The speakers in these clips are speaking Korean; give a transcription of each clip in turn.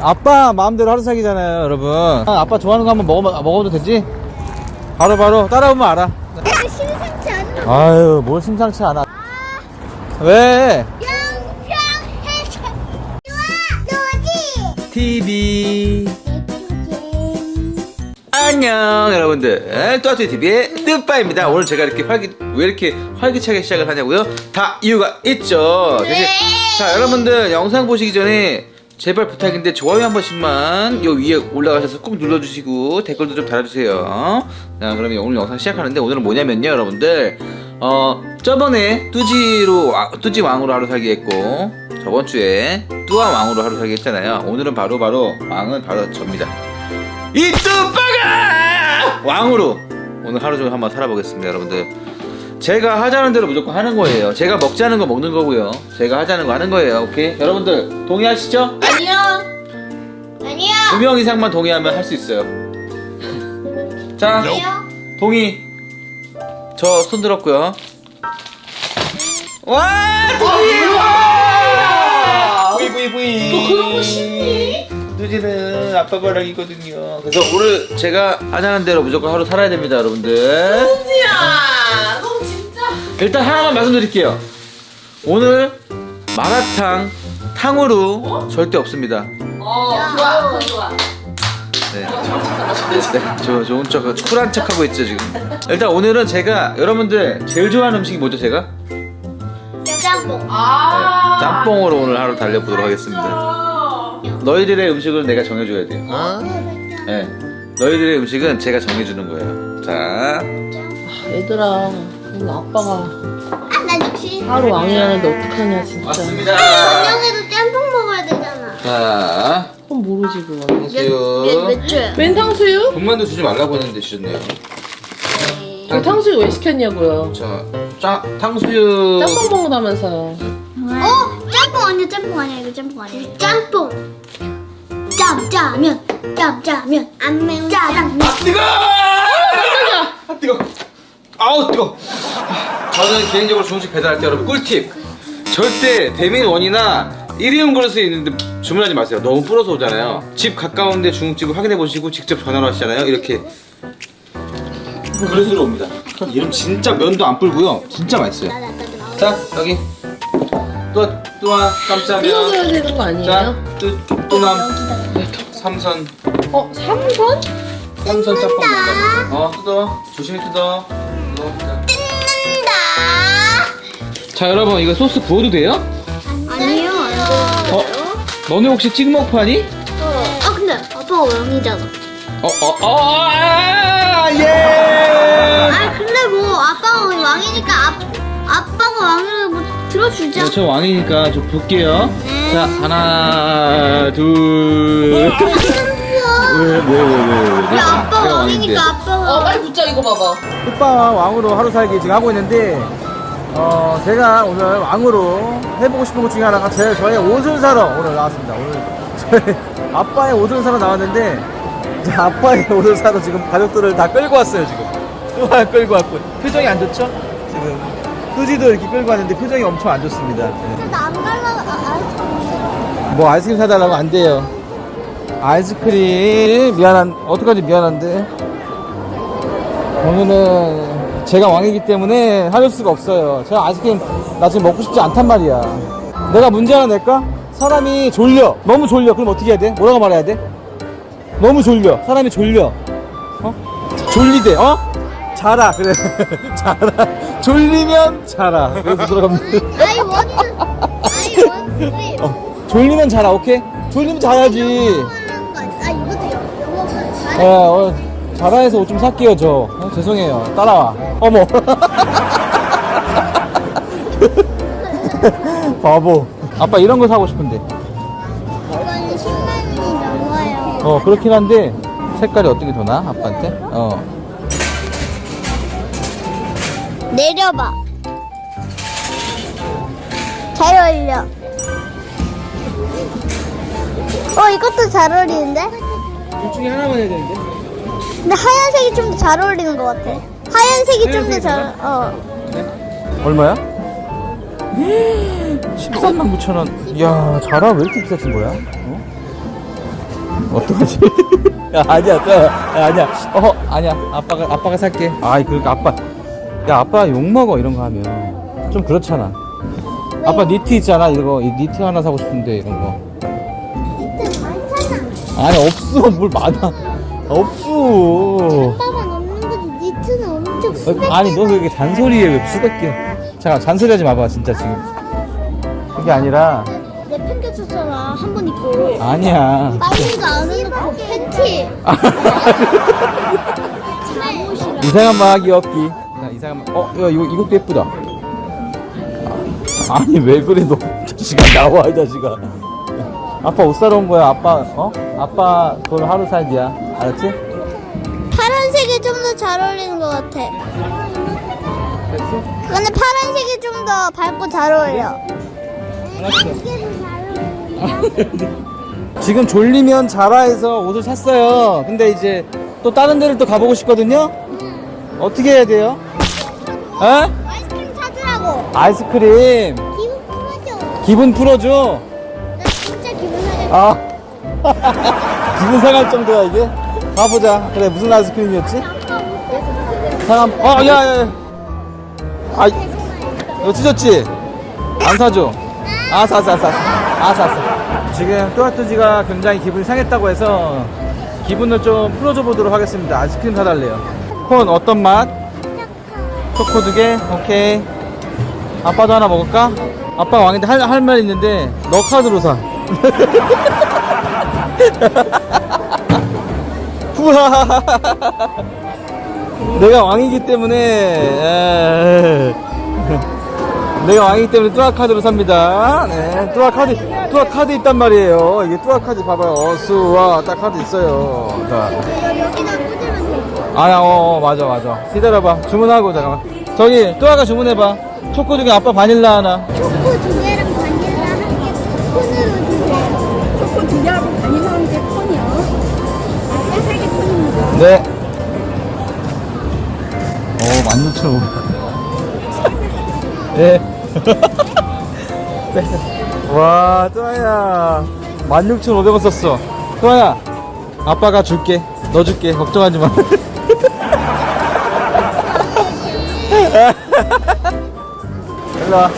아빠 마음대로 하루 살기잖아요 여러분. 아, 아빠 좋아하는 거 한번 먹어, 먹어도 되지? 바로 바로. 따라오면 알아. 이거 심상치 않은 아유 뭘 심상치 않아. 왜? 영평해서 좋아 노지. TV 안녕 여러분들. 또아투 TV의 뜻바입니다. 오늘 제가 이렇게 활기 왜 이렇게 활기차게 시작을 하냐고요? 다 이유가 있죠. 대신 자 여러분들 영상 보시기 전에 제발 부탁인데 좋아요 한 번씩만 요 위에 올라가셔서 꾹 눌러주시고 댓글도 좀 달아주세요. 자 그러면 오늘 영상 시작하는데 오늘은 뭐냐면요 여러분들. 어 저번에 뚜지로 아, 뚜지 왕으로 하루 살기 했고 저번 주에 뚜아 왕으로 하루 살기 했잖아요. 오늘은 바로 바로 왕은 바로 접니다. 이 뚜빠가! 왕으로 오늘 하루 종일 한번 살아보겠습니다 여러분들 제가 하자는 대로 무조건 하는 거예요. 제가 먹자는 거 먹는 거고요. 제가 하자는 거 하는 거예요. 오케이? 여러분들 동의하시죠? 아니요. 아니요. 두 명 이상만 동의하면 할 수 있어요. 자 아니요. 동의. 저 손 들었고요. 와 동의! 와! 부이 부이 부이. 또 그런 거 싫니? 뚜지는 아빠 바람이거든요. 그래서 오늘 제가 하자는 대로 무조건 하루 살아야 됩니다 여러분들. 너 진짜. 일단 하나만 말씀드릴게요 오늘 마라탕 탕후루 절대 없습니다 어, 좋아, 그거 좋아. 네. 네, 저 좋은 척, 쿨한 척 하고 있죠 지금. 일단 오늘은 제가 여러분들 제일 좋아하는 음식이 뭐죠 제가? 짬뽕 아. 짬뽕으로 오늘 하루 달려보도록 하겠습니다. 너희들의 음식을 내가 정해줘야 돼요. 네, 너희들의 음식은 제가 정해주는 거예요. 자, 얘들아 오늘 아빠가 아 나 역시 하루 왕이라는데 어떡하냐 진짜. 맞습니다. 저녁에도 짬뽕 먹어야 되잖아. 자, 그건 모르지 그건. 탕수육. 몇몇 주야 웬 탕수육? 군만두 주지 말라고 했는데 주셨네요. 그 탕수육 왜 시켰냐고요? 자, 짜, 탕수육. 짬뽕 먹는다면서요. 어? 짬뽕 아니야 짬뽕 아니야. 이거 짬뽕 아니야. 짬뽕. 짬짜면 짬짜면 안 매운 짜장면 아 뜨거! 아 뜨거! 아우 뜨거! 저는 개인적으로 중식 배달할 때 여러분 꿀팁 절대 대민 원이나 일회용 그릇에 있는데 주문하지 마세요 너무 불어서 오잖아요 집 가까운데 중국집을 확인해 보시고 직접 전화로 하시잖아요 이렇게 그릇으로 옵니다 이름 진짜 면도 안 불고요 진짜 맛있어요 자 여기 또 또한 깜짝이야 뜯어줘야 되는 거자 아니에요? 뚜, 뚜남 삼선 어? 삼선? 삼선 짬뽕 먹어. 어 뜯어 조심히. 뜯어. 자 여러분 이거 소스 부어도 돼요? 아니요 안 어? 너네 혹시 찍먹 파니? 아 근데 아빠가 왕이잖아 어 어 어 아, 예. 아 근데 뭐 아빠가 왕이니까 아, 아빠가 왕을 뭐 들어주자 네, 저 왕이니까 좀 볼게요. 네. 자 하나 둘. 왜 왜 왜왜 야 아빠가 왕이니까 아빠가 어 빨리 붙자 이거 봐봐 끝방 왕으로 하루 살기 지금 하고 있는데 어 제가 오늘 왕으로 해보고 싶은 것 중에 하나가 제 저의 옷을 사러 오늘 나왔습니다. 오늘 저의 아빠의 옷을 사러 나왔는데 이제 아빠의 옷을 사러 지금 가족들을 다 끌고 왔어요 지금 또 끌고 왔고 표정이 안 좋죠? 지금 뚜지도 이렇게 끌고 왔는데 표정이 엄청 안 좋습니다. 네. 나안 갈라 아, 뭐 아이스크림 사달라고 안 돼요. 아이스크림 미안한 어떡하지 미안한데 오늘은 제가 왕이기 때문에 하릴 수가 없어요. 제가 아이스크림 나 지금 먹고 싶지 않단 말이야. 내가 문제 하나 낼까? 사람이 졸려 너무 졸려 그럼 어떻게 해야 돼? 뭐라고 말해야 돼? 너무 졸려 사람이 졸려 어? 졸리대 어? 자라 그래 자라 졸리면 자라 그래서 들어갑니다. 아이 원투 아이 원쓰리 어, 졸리면 자라 오케이? 졸리면 자야지 아 이것도 영어 예, 어, 자라에서 옷 좀 살게요, 저. 어, 죄송해요. 따라와. 어머. 바보. 아빠 이런 거 사고 싶은데. 이건 10만 원이 넘어요 어, 그렇긴 한데, 색깔이 어떻게 도나? 아빠한테? 어. 내려봐 잘 어울려 어 이것도 잘 어울리는데? 둘 중에 하나만 해야 되는데. 근데 하얀색이 좀 더 잘 어울리는 것 같아 하얀색이 좀 더 잘 어. 얼마야? 13만 9천 원. 이야, 자라 왜 이렇게 비싸진 거야? 어? 어떡하지? 야 아니야 또 야, 아니야 어 아니야 아빠가 아빠가 살게 아이 그러니까 아빠 야 아빠 욕 먹어 이런 거 하면 좀 그렇잖아 아빠 니트 있잖아 이거 이 니트 하나 사고 싶은데 이런 거 니트 많잖아. 아니 없어 뭘 많아 없어 오빠만 없는 거지. 니트는 엄청 수백 어, 아니 너 왜 이렇게 잔소리해 왜 수백 개 잠깐 잔소리 하지 마봐 진짜 지금 그게 아니라 내 팬겨 쳤잖아. 한 번 입고. 아니야 빨리도 안 해놓고 팬티. 잠옷이랑. 이상한 막 귀엽기 자 이상한 막 어? 야 이거 이것도 예쁘다 아니 왜 그래 너 자식아 나와 이 자식아 아빠 옷 사러 온 거야 아빠 어? 아빠 돈 하루 살기야 알았지? 파란색이 좀 더 잘 어울리는 것 같아. 됐어? 근데 파란색이 좀 더 밝고 잘 어울려. 지금 졸리면 자라에서 옷을 샀어요 근데 이제 또 다른 데를 또 가보고 싶거든요 어떻게 해야 돼요? 어? 아이스크림 사주라고. 아이스크림 기분 풀어줘. 기분 풀어줘 나 진짜 기분 상해. 아 기분 상할 정도야 이게 가보자 그래 무슨 아이스크림이었지? 상한 어 야 야 야 아 이거 찢었지? 안 사줘 아사사사아사사 지금 또아뚜지가 굉장히 기분이 상했다고 해서 기분을 좀 풀어줘 보도록 하겠습니다 아이스크림 사달래요 콘 어떤 맛? 초코 두 개? 오케이 아빠도 하나 먹을까? 아빠 왕인데 할 할 말 있는데 너 카드로 사 후하하하 내가 왕이기 때문에 에, 내가 왕이기 때문에 뚜아 카드로 삽니다. 네, 뚜아 카드, 뚜아 카드 있단 말이에요. 이게 뚜아 카드 봐봐요. 어수와 딱 카드 있어요. 자. 아, 어, 어, 맞아, 맞아. 기다려봐. 주문하고 잠깐만. 저기 뚜아가 주문해봐. 초코 중에 아빠 바닐라 하나. 초코 두 네. 오, 16,500원. 네. 네. 와, 또아야. 16,500원 썼어. 또아야, 아빠가 줄게. 너 줄게. 걱정하지 마. 일로 와.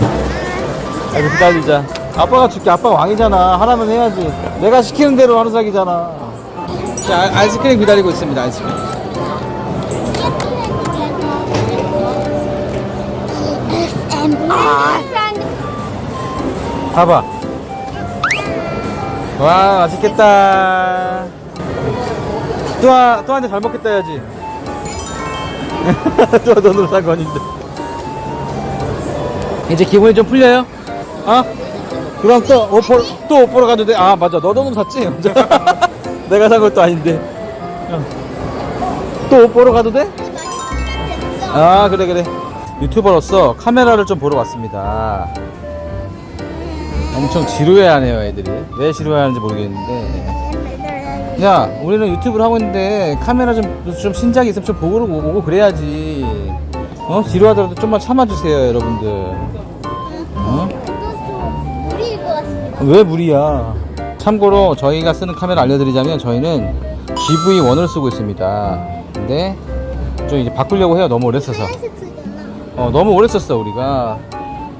여기 기다리자. 아빠가 줄게. 아빠가 왕이잖아. 하라면 해야지. 내가 시키는 대로 하는 사기잖아. 자, 아- 아이스크림 기다리고 있습니다. 아이스크림. 봐봐. 와, 맛있겠다. 또한, 또한테 잘 먹겠다 해야지. 또 돈으로 산 건인데. 이제 기분이 좀 풀려요? 어? 그럼 또옷 보러, 또옷 보러 가도 돼? 아, 맞아. 너 돈으로 샀지? 내가 산 것도 아닌데. 또 옷 보러 가도 돼? 아 그래 그래. 유튜버로서 카메라를 좀 보러 왔습니다. 엄청 지루해 하네요 애들이. 왜 지루해 하는지 모르겠는데. 야 우리는 유튜브를 하고 있는데 카메라 좀, 좀 신작이 있으면 좀 보고 오고 그래야지. 어? 지루하더라도 좀만 참아주세요 여러분들. 어? 왜 무리야 참고로 저희가 쓰는 카메라 알려드리자면 저희는 GV1을 쓰고 있습니다 근데 좀 이제 바꾸려고 해요 너무 오래 써서. 어, 너무 오래 썼어 우리가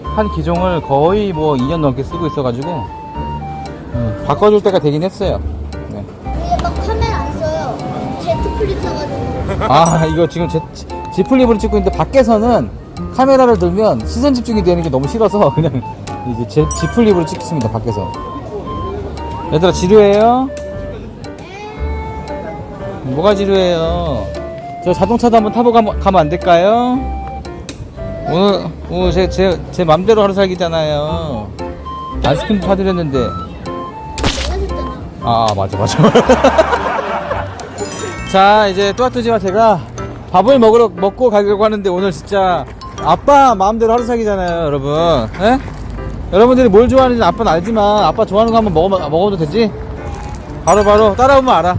한 기종을 거의 뭐 2년 넘게 쓰고 있어가지고 음, 바꿔줄 때가 되긴 했어요 네. 이게 막 카메라 안 써요. 제트 플립 써가지고. 아 이거 지금 제, G 플립으로 찍고 있는데 밖에서는 카메라를 들면 시선 집중이 되는 게 너무 싫어서 그냥 이제 제, G 플립으로 찍습니다 밖에서 얘들아 지루해요? 뭐가 지루해요? 저 자동차도 한번 타보고 가면, 가면 안 될까요? 오늘 오늘 제, 제, 제 맘대로 하루 살기잖아요 아이스크림 사드렸는데 샀잖아. 아 맞아 맞아 자 이제 또아뚜지와 제가 밥을 먹으러 먹고 가려고 하는데 오늘 진짜 아빠 마음대로 하루 살기잖아요 여러분 에? 여러분들이 뭘 좋아하는지 아빠는 알지만 아빠 좋아하는 거 한번 먹어, 먹어도 되지? 바로바로. 따라오면 알아.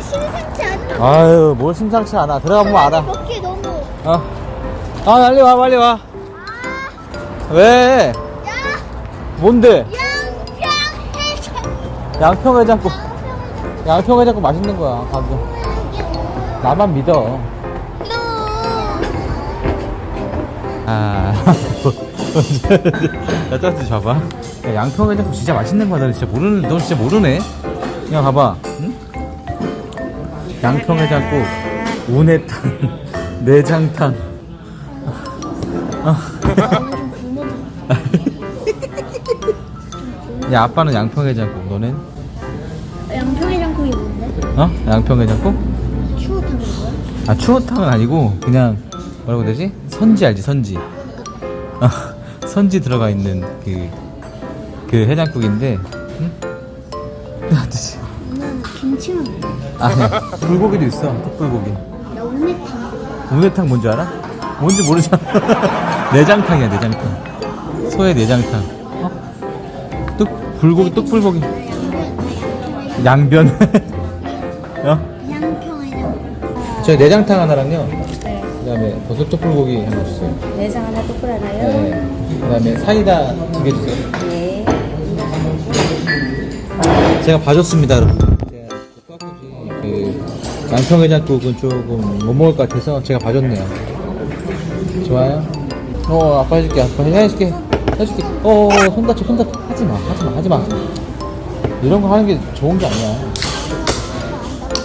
심상치 않은 아유 뭘 심상치 않아. 들어가 보면 알아. 먹기 너무. 어. 아 빨리 와 빨리 와. 왜? 야, 뭔데? 양평 해장. 양평 해장국. 양평해장국. 맛있는 거야 가도 나만 믿어. 아 야, 따뜻히 잡아. 야, 양평해장국 진짜 맛있는. 너 진짜 모르는, 너 진짜 모르네. 야, 봐봐. 응? 양평해장국, 우내탕, 내장탕. 야, 아빠는 양평해장국, 너는? 양평해장국이 뭔데? 어? 양평해장국? 추어탕인 거야? 아, 추어탕은 아니고, 그냥, 뭐라고 해야 되지? 선지 알지, 선지. 어, 선지 들어가 있는 그, 그 해장국인데, 응? 누나는 김치만 먹어. 아니야. 불고기도 있어. 뚝불고기. 나 우내탕. 우내탕 뭔지 알아? 뭔지 모르잖아. 내장탕이야, 내장탕. 소의 내장탕. 어? 뚝, 불고기, 뚝불고기. 양변. 어? 양평해장국. 저희 내장탕 하나랑요. 그 다음에 버섯 뚝불고기 하나 주세요. 내장 하나 똑불 하나요? 네. 그 다음에 사이다 두 개 주세요. 네. 제가 봐줬습니다, 여러분. 제가 그 양평해장국은 조금 못 먹을 것 같아서 제가 봐줬네요. 좋아요? 어, 아빠 해줄게, 아빠 해줄게, 해줄게. 어, 어, 손 다쳐, 손 다쳐. 하지 마, 하지 마, 하지 마. 이런 거 하는 게 좋은 게 아니야.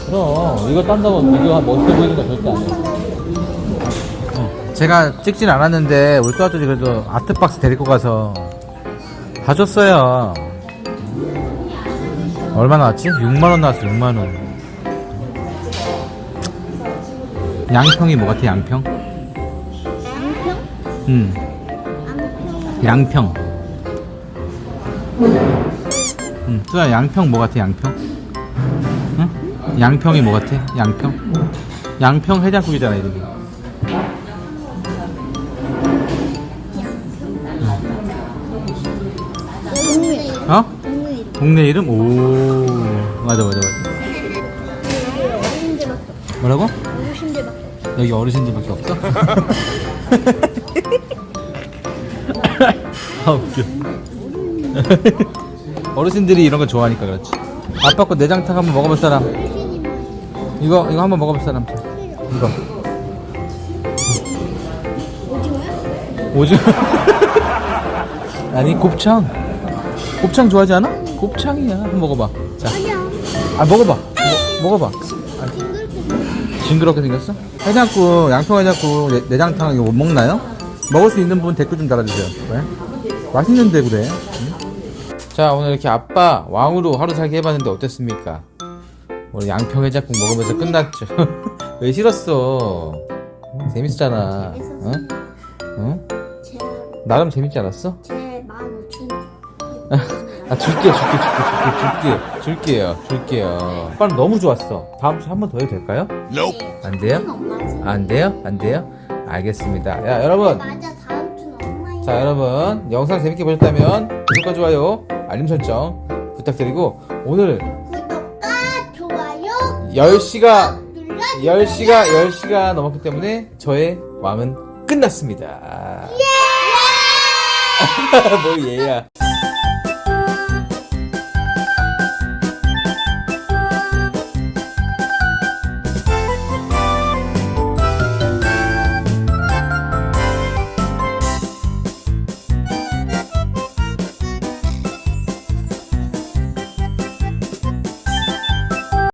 그럼 이거 딴다고 이거 멋있어 보이는 거 절대 아니야. 제가 찍진 않았는데 우리 또 아들이 그래도 아트박스 데리고 가서 봐줬어요. 얼마 나왔지? 6만원 나왔어 6만원 양평이 뭐 같아 양평? 양평? 응 양평. 양평 응 수야 양평 뭐 같아 양평? 응? 양평이 뭐 같아? 양평? 양평 해장국이잖아 이름이 동네 이름. 오 맞아 맞아 맞아 어르신들밖에 없어. 뭐라고? 어르신들밖에 없어. 여기 어르신들밖에 없어? 아 웃겨 어르신들이 이런 거 좋아하니까 그렇지 아빠 거 내장탕 한번 먹어볼 사람 이거 이거 한번 먹어볼 사람 자, 이거 오징어 아니 곱창 곱창 좋아하지 않아? 곱창이야 한번 먹어봐 자. 아 먹어봐 먹, 먹어봐 징그럽게 생겼어? 해장국, 양평 해장국, 내, 내장탕 이거 못 먹나요? 먹을 수 있는 분 댓글 좀 달아주세요. 왜? 맛있는데 그래. 응? 자 오늘 이렇게 아빠 왕으로 하루 살기 해봤는데 어땠습니까? 오늘 양평 해장국 먹으면서 끝났죠. 왜 싫었어? 응, 재밌었잖아. 응? 응? 제, 나름 재밌지 않았어? 제 15,000원. 아 줄게 줄게 줄게 줄게 줄게 줄게요 줄게요. 아빠는 너무 좋았어. 다음 주에 한 번 더 해도 될까요? 안 돼요? 엄마지. 안 돼요? 안 돼요? 알겠습니다. 야, 여러분. 맞아, 다음 주는 엄마야. 자, 여러분. 영상 재밌게 보셨다면 구독과 좋아요, 알림 설정 부탁드리고 오늘 구독과 좋아요 10시가 눌러 10시가 10시가 넘었기 때문에 저의 마음은 끝났습니다. 예! 뭐 얘야.